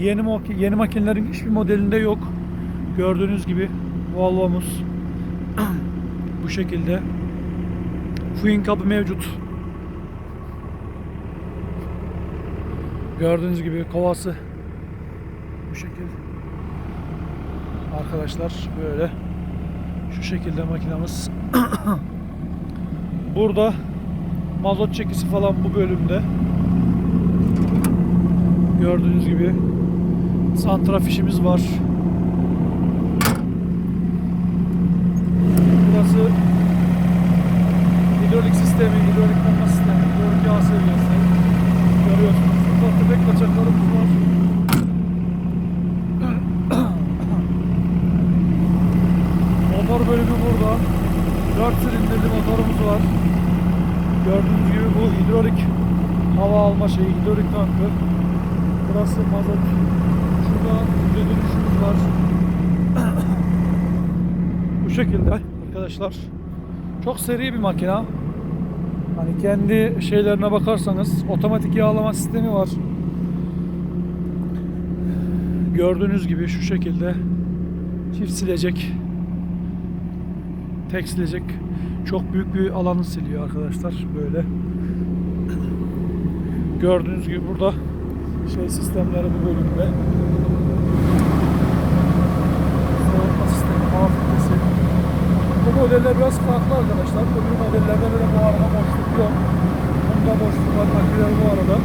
Yeni yeni makinelerin hiçbir modelinde yok. Gördüğünüz gibi Volvo'muz bu şekilde. Fuin kabı mevcut. Gördüğünüz gibi kovası bu şekil. Arkadaşlar böyle şu şekilde makinamız. Burada mazot çekisi falan bu bölümde. Gördüğünüz gibi santrafişimiz var. Burası hidrolik sistemi, hidrolik bomba sistemi, hidrolik yağ seviyesi. Görüyorsunuz. Ufak tefek kaçaklarımız var. Motor bölümü burada. 4 silindirli motorumuz var. Gördüğünüz gibi bu hidrolik hava alma şeyi, hidrolik tankı. Burası mazot. Şurada hücre dönüşümüz var. bu şekilde arkadaşlar. Çok seri bir makina. Hani kendi şeylerine bakarsanız otomatik yağlama sistemi var. Gördüğünüz gibi şu şekilde çift silecek tek silecek çok büyük bir alanı siliyor arkadaşlar böyle. Gördüğünüz gibi burada şey sistemleri bu bölümde. Soğutma sistemi, hava filtresi. Bu modeller biraz farklı arkadaşlar. Öbür modellerde böyle bu arada boşluk yok. Bunda boşluk var. Makineler bu arada.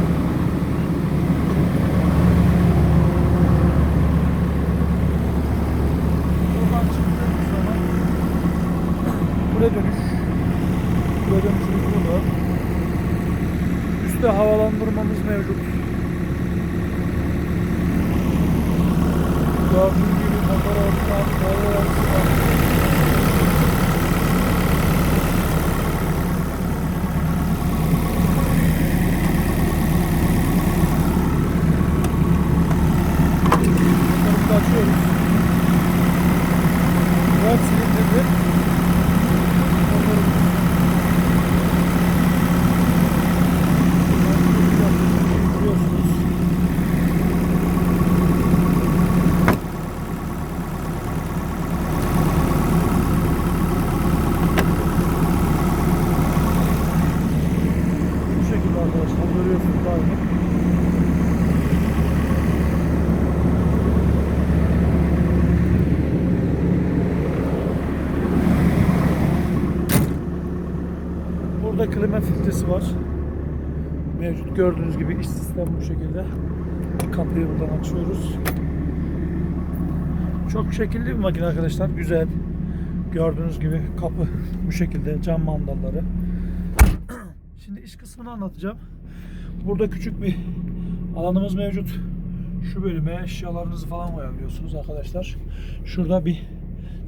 Buradan çıktığımız zaman Buraya dönüş. Buraya dönüşümüz burada. Üstte havalandırmamız mevcut. Gördüğünüz gibi motor orta, motor orta. Motoru da açıyoruz. Dört silindirli. Motorumuz. Görüyorsunuz. Bu şekilde arkadaşlar görüyorsunuz aynı. Burada klima filtresi var. Mevcut gördüğünüz gibi iç sistem bu şekilde. Kapıyı buradan açıyoruz. Çok şekilli bir makine arkadaşlar. Güzel. Gördüğünüz gibi kapı bu şekilde cam mandalları. Şimdi iş kısmını anlatacağım. Burada küçük bir alanımız mevcut. Şu bölüme eşyalarınızı falan koyabiliyorsunuz arkadaşlar. Şurada bir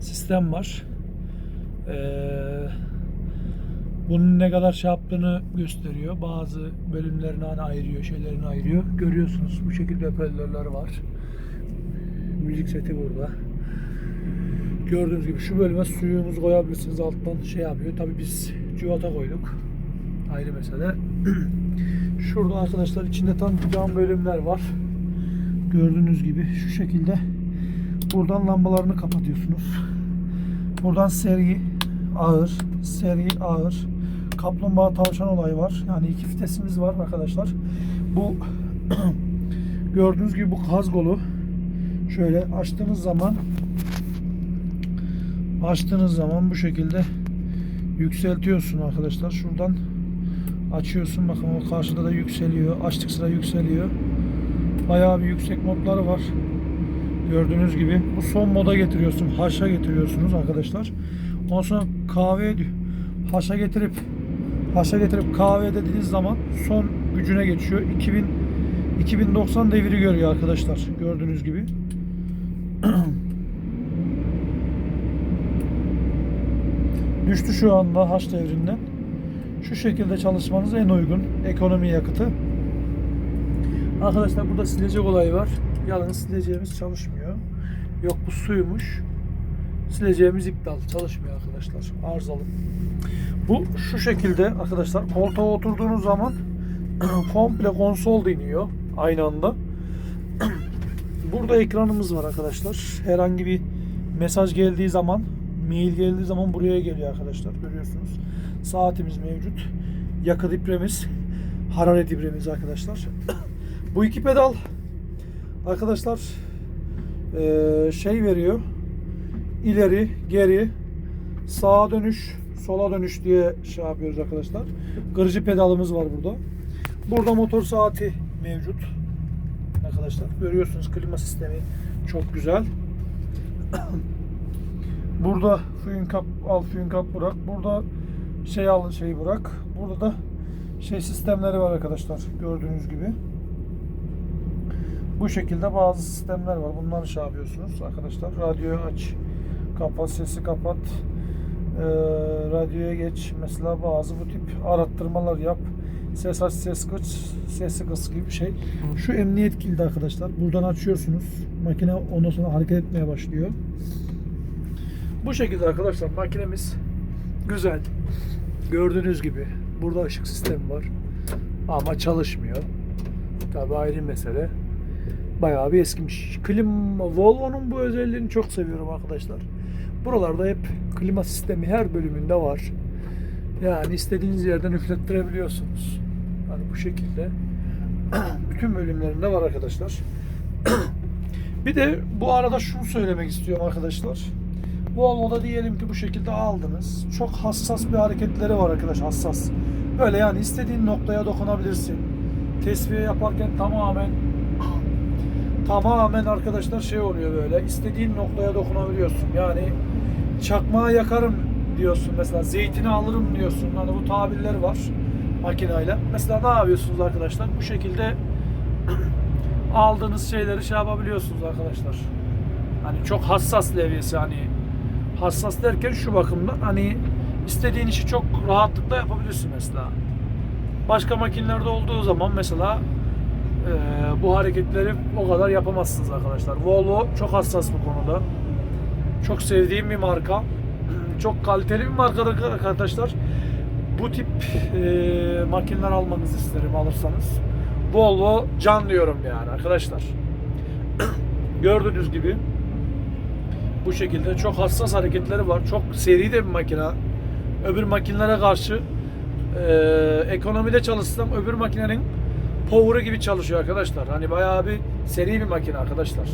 sistem var. Ee, bunun ne kadar şey yaptığını gösteriyor. Bazı bölümlerini hani ayırıyor, şeylerini ayırıyor. Görüyorsunuz bu şekilde hoparlörler var. Müzik seti burada. Gördüğünüz gibi şu bölüme suyumuzu koyabilirsiniz. Alttan şey yapıyor. Tabi biz civata koyduk. Ayrı mesele. Şurada arkadaşlar içinde tam cam bölümler var. Gördüğünüz gibi şu şekilde buradan lambalarını kapatıyorsunuz. Buradan seri ağır, seri ağır, kaplumbağa tavşan olayı var. Yani iki vitesimiz var arkadaşlar. Bu gördüğünüz gibi bu kazgolu şöyle açtığınız zaman açtığınız zaman bu şekilde yükseltiyorsun arkadaşlar. Şuradan açıyorsun. Bakın o karşıda da yükseliyor. Açtık sıra yükseliyor. Bayağı bir yüksek modları var. Gördüğünüz gibi. Bu son moda getiriyorsun. Haşa getiriyorsunuz arkadaşlar. Ondan sonra kahve haşa getirip haşa getirip kahve dediğiniz zaman son gücüne geçiyor. 2000 2090 deviri görüyor arkadaşlar. Gördüğünüz gibi. Düştü şu anda haş devrinden. Şu şekilde çalışmanız en uygun. Ekonomi yakıtı. Arkadaşlar burada silecek olayı var. Yalnız sileceğimiz çalışmıyor. Yok bu suymuş. Sileceğimiz iptal. Çalışmıyor arkadaşlar. Arızalı. Bu şu şekilde arkadaşlar. Koltuğa oturduğunuz zaman komple konsol deniyor aynı anda. Burada ekranımız var arkadaşlar. Herhangi bir mesaj geldiği zaman, mail geldiği zaman buraya geliyor arkadaşlar. Görüyorsunuz. Saatimiz mevcut. Yakıt ipremiz, hararet ipremiz arkadaşlar. Bu iki pedal arkadaşlar şey veriyor. İleri, geri, sağa dönüş, sola dönüş diye şey yapıyoruz arkadaşlar. Kırıcı pedalımız var burada. Burada motor saati mevcut. Arkadaşlar görüyorsunuz klima sistemi çok güzel. Burada füyün kap al füyün kap bırak. Burada şey al şeyi bırak. Burada da şey sistemleri var arkadaşlar gördüğünüz gibi. Bu şekilde bazı sistemler var. Bunları şey yapıyorsunuz arkadaşlar. Radyoyu aç. Kapat sesi kapat. Ee, radyoya geç. Mesela bazı bu tip arattırmalar yap. Ses aç, ses kıs, sesi kıs gibi bir şey. Şu emniyet kilidi arkadaşlar. Buradan açıyorsunuz. Makine ondan sonra hareket etmeye başlıyor. Bu şekilde arkadaşlar makinemiz güzel. Gördüğünüz gibi burada ışık sistemi var. Ama çalışmıyor. Tabi ayrı mesele. Bayağı bir eskimiş. Klima Volvo'nun bu özelliğini çok seviyorum arkadaşlar. Buralarda hep klima sistemi her bölümünde var. Yani istediğiniz yerden üflettirebiliyorsunuz. Hani bu şekilde. Bütün bölümlerinde var arkadaşlar. bir de bu arada şunu söylemek istiyorum arkadaşlar. Volvo'da diyelim ki bu şekilde aldınız. Çok hassas bir hareketleri var arkadaş hassas. Böyle yani istediğin noktaya dokunabilirsin. Tesviye yaparken tamamen tamamen arkadaşlar şey oluyor böyle. istediğin noktaya dokunabiliyorsun. Yani çakmağı yakarım diyorsun mesela zeytini alırım diyorsun. Hani bu tabirler var makineyle. Mesela ne yapıyorsunuz arkadaşlar? Bu şekilde aldığınız şeyleri şey yapabiliyorsunuz arkadaşlar. Hani çok hassas levyesi hani hassas derken şu bakımdan hani istediğin işi çok rahatlıkla yapabilirsin mesela. Başka makinelerde olduğu zaman mesela e, bu hareketleri o kadar yapamazsınız arkadaşlar. Volvo çok hassas bu konuda. Çok sevdiğim bir marka. Çok kaliteli bir marka da arkadaşlar. Bu tip e, makineler almanızı isterim alırsanız. Volvo can diyorum yani arkadaşlar. Gördüğünüz gibi bu şekilde çok hassas hareketleri var. Çok seri de bir makine. Öbür makinelere karşı e, ekonomide çalışsam öbür makinenin power'ı gibi çalışıyor arkadaşlar. Hani bayağı bir seri bir makine arkadaşlar.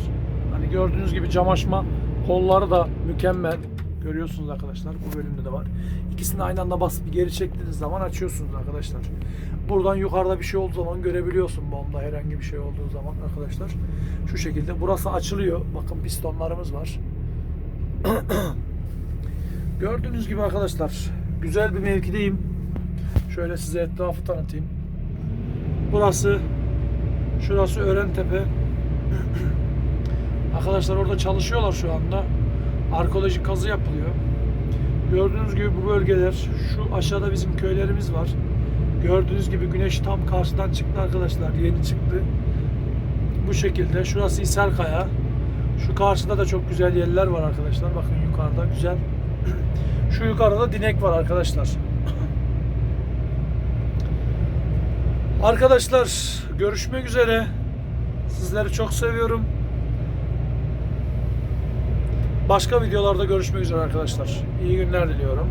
Hani gördüğünüz gibi cam açma kolları da mükemmel. Görüyorsunuz arkadaşlar. Bu bölümde de var. İkisini aynı anda basıp geri çektiğiniz zaman açıyorsunuz arkadaşlar. Buradan yukarıda bir şey olduğu zaman görebiliyorsun bombda herhangi bir şey olduğu zaman arkadaşlar. Şu şekilde. Burası açılıyor. Bakın pistonlarımız var. Gördüğünüz gibi arkadaşlar güzel bir mevkideyim. Şöyle size etrafı tanıtayım. Burası şurası Örentepe. Arkadaşlar orada çalışıyorlar şu anda. Arkeolojik kazı yapılıyor. Gördüğünüz gibi bu bölgeler şu aşağıda bizim köylerimiz var. Gördüğünüz gibi güneş tam karşıdan çıktı arkadaşlar. Yeni çıktı. Bu şekilde. Şurası İserkaya. Şu karşıda da çok güzel yerler var arkadaşlar. Bakın yukarıda güzel. Şu yukarıda dinek var arkadaşlar. Arkadaşlar görüşmek üzere. Sizleri çok seviyorum. Başka videolarda görüşmek üzere arkadaşlar. İyi günler diliyorum.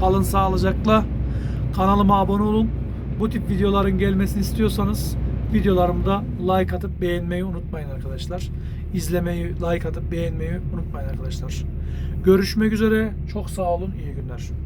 Kalın sağlıcakla. Kanalıma abone olun. Bu tip videoların gelmesini istiyorsanız videolarımda like atıp beğenmeyi unutmayın arkadaşlar. İzlemeyi, like atıp beğenmeyi unutmayın arkadaşlar. Görüşmek üzere. Çok sağ olun. İyi günler.